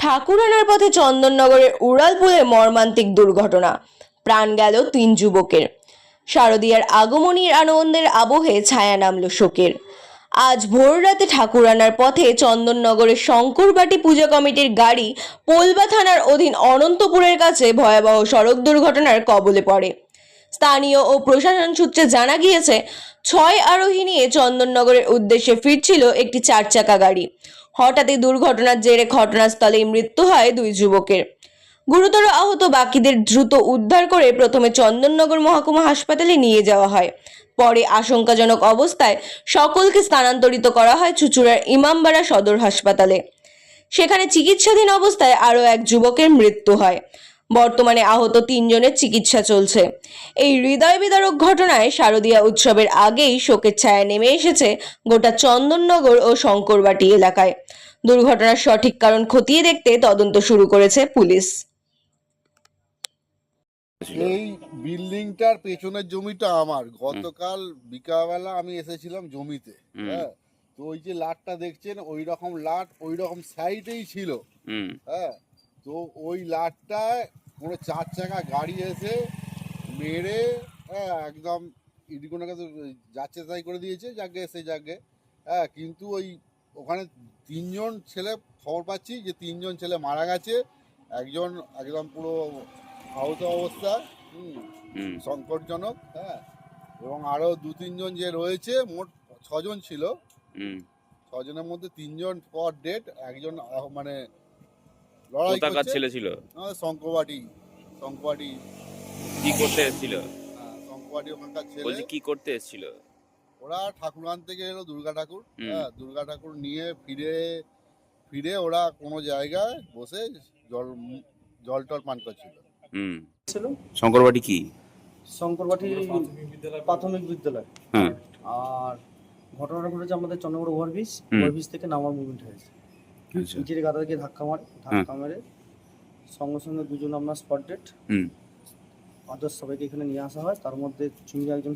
ঠাকুরানার পথে চন্দননগরের উড়ালপুরে মর্মান্তিক দুর্ঘটনা। প্রাণ গেল তিন যুবকের। শারদীয়ার আগমনীর আনন্দের আবহে ছায়া নামল শোকের। আজ ভোর ভোররাতে ঠাকুরানার পথে চন্দননগরের শঙ্করবাটি পূজা কমিটির গাড়ি পোলবা থানার অধীন অনন্তপুরের কাছে ভয়াবহ সড়ক দুর্ঘটনার কবলে পড়ে। স্থানীয় ও প্রশাসন সূত্রে জানা গিয়েছে, ছয় আরোহী নিয়ে চন্দননগরের উদ্দেশ্যে ফিরছিল একটি চার চাকা গাড়ি। হঠাৎই দুর্ঘটনার জেরে ঘটনাস্থলেই মৃত্যু হয় দুই যুবকের। গুরুতর আহত বাকিদের দ্রুত উদ্ধার করে প্রথমে চন্দননগর মহকুমা হাসপাতালে নিয়ে যাওয়া হয়। পরে আশঙ্কাজনক অবস্থায় সকলকে স্থানান্তরিত করা হয় চুচুড়ার ইমামবাড়া সদর হাসপাতালে। সেখানে চিকিৎসাধীন অবস্থায় আরও এক যুবকের মৃত্যু হয়। বর্তমানে আহত তিনজনের চিকিৎসা চলছে। এই হৃদয় বিদারক ঘটনায় শারদীয়া উৎসবের আগেই শোকের ছায়া নেমে এসেছে গোটা চন্দননগর ও শঙ্করবাটি এলাকায়। দুর্ঘটনার সঠিক কারণ খতিয়ে দেখতে তদন্ত শুরু করেছে পুলিশ। এই বিল্ডিংটার পেছনের জমিটা আমার। গতকাল বিকালবেলা আমি এসেছিলাম জমিতে হ্যাঁ? তো ওই যে লাটটা দেখছেন ওই রকম লাট ওই রকম সাইডেই ছিল। হুম। হ্যাঁ? তো ওই লাটটায় কোনো চার চাকা গাড়ি এসে মেরে হ্যাঁ একদম ইডিকোনাকে তো যাচ্ছে তাই করে দিয়েছে যাকে সে যাকে। হ্যাঁ কিন্তু ওই ওখানে তিনজন ছেলে খবর পাচ্ছি যে তিনজন ছেলে মারা গেছে। একজন একদম পুরো আহত অবস্থা হুম হুম। সংকটজনক হ্যাঁ এবং আরও দু তিনজন যে রয়েছে মোট ছজন ছিল। ছজনের মধ্যে তিনজন পর ডেট একজন মানে লড়াই কোথাকার ছেলে ছিল? আমাদের শঙ্করবাটি শঙ্করবাটি কি করতে এসেছিল? হ্যাঁ, শঙ্করবাটি ওখানকার ছেলে। বলছি কি করতে এসেছিল? ওরা ঠাকুর আনতে গেলো দুর্গা ঠাকুর। হ্যাঁ দুর্গা ঠাকুর নিয়ে ফিরে ফিরে ওরা কোনো জায়গায় বসে জল জল টল পান করছিল। হুম। শঙ্করবাটি কি? শঙ্করবাটি প্রাথমিক বিদ্যালয়। হ্যাঁ। আর ঘটনাটা ঘটেছে আমাদের চন্দ্রগড় ওভারব্রিজ। ওভারব্রিজ থেকে নামার মুভমেন্ট হয়েছে। ইটের গাদা দিয়ে ধাক্কা মারে ধাক্কা মেরে সঙ্গে সঙ্গে দুজন আমরা স্পট ডেট হুম। আদার্স সবাইকে এখানে নিয়ে আসা হয়। তার মধ্যে চুঙ্গি একজন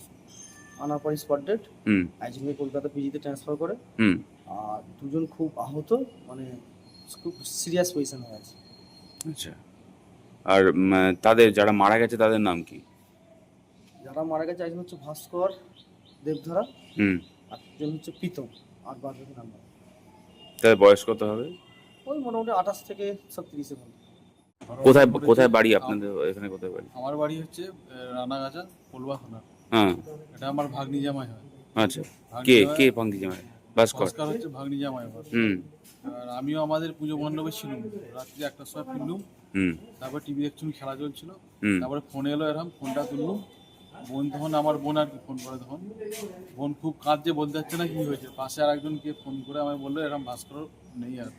আনার পরে স্পট ডেট হুম। একজনকে কলকাতা পিজিতে ট্রান্সফার করে। হুম। আর দুজন খুব আহত মানে খুব সিরিয়াস পজিশন হয়ে আছে। আচ্ছা। আর তাদের যারা মারা গেছে তাদের নাম কি? যারা মারা গেছে একজন হচ্ছে ভাস্কর দেবধারা। আর একজন হচ্ছে প্রীতম। আর বাদ। বাকি বয়স কত হবে? ওই মোটামুটি আঠাশ থেকে মধ্যে। কোথায় কোথায় বাড়ি আপনাদের এখানে কোথায় বাড়ি? আমার বাড়ি হচ্ছে আহ, রানাগাছা হ্যাঁ। এটা আমার ভাগ্নি জামাই হয়। আচ্ছা। ভাগ্নি কে জামাই- কে পাঙ্কি জামাই? ভাস্কর। ভাস্কর হচ্ছে ভাগ্নি জামাই আমার হুম। আর আমিও আমাদের পুজো মণ্ডপে ছিলাম। রাত্রি একটার সময় ফিরলুম। হুম। তারপর টিভি দেখছিলাম খেলা চলছিল। তারপরে ফোন এলো এরকম ফোনটা তুললুম। বোন তখন আমার বোন আর কি ফোন করে তখন বোন খুব কাঁদছে বলতে পারছে না কি হয়েছে। পাশে আর একজনকে ফোন করে আমায় বলল এরকম ভাস্কর নেই আর।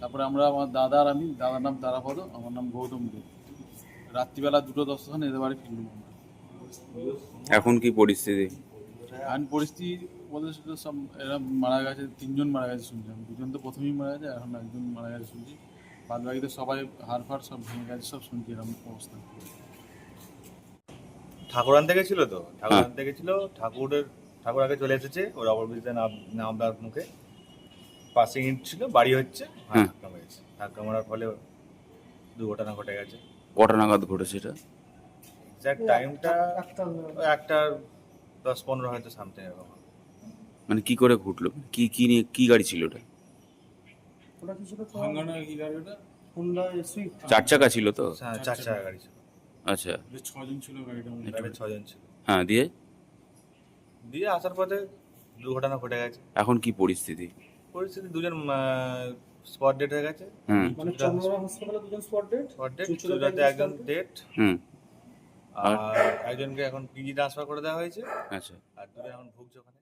তারপরে আমরা আমার দাদা আর আমি দাদার নাম তারাপদ আমার নাম গৌতম দেব। রাত্রিবেলা দুটো দশ তখন এদের বাড়ি ফিরলুম এখন কি পরিস্থিতি? আইন পরিস্থিতি বলতে সব এরা মারা গেছে তিনজন মারা গেছে শুনছি আমি। দুজন তো প্রথমেই মারা গেছে এখন একজন মারা গেছে শুনছি। বাদ বাকিতে সবাই হাড় ফাড় সব ভেঙে গেছে সব শুনছি এরকম অবস্থা। ঠাকুর আনতে গেছিল তো? ঠাকুর আনতে গেছিল ঠাকুরের ঠাকুর আগে চলে এসেছে ওর অপরবিদ্যা নাম নামদার মুখে। পাশে ইট ছিল বাড়ি হচ্ছে হ্যাঁ। ধাক্কা মেরেছে। ধাক্কা মারার ফলে দুর্ঘটনা ঘটে গেছে। কটা নাগাদ ঘটেছে এটা? এক্সাক্ট টাইমটা একটা একটা দশ পনেরো হয়তো সামথিং এরকম। মানে কি করে ঘটলো? কি কি নিয়ে কি গাড়ি ছিল ওটা? ওটা কি ছিল ভাঙ্গানো গাড়ি ওটা? হুন্ডা সুইফট চার চাকা ছিল তো? হ্যাঁ চার চাকা গাড়ি ছিল। আচ্ছা। ছজন ছিল গাড়িটার মধ্যে গাড়ি ছজন ছিল। হ্যাঁ দিয়ে? দিয়ে আসার পথে দুর্ঘটনা ঘটে গেছে। এখন কি পরিস্থিতি? পরিস্থিতি দুজন স্পট ডেট হয়ে গেছে। মানে চন্দ্রকোনা হাসপাতালে দুজন স্পট ডেট স্পট ডেট চুচুড়াতে একজন একজন ডেট হুম। আর একজনকে এখন পিজি ট্রান্সফার করে দেওয়া হয়েছে। আচ্ছা। আর দুজন এখন ভুগছে ওখানে।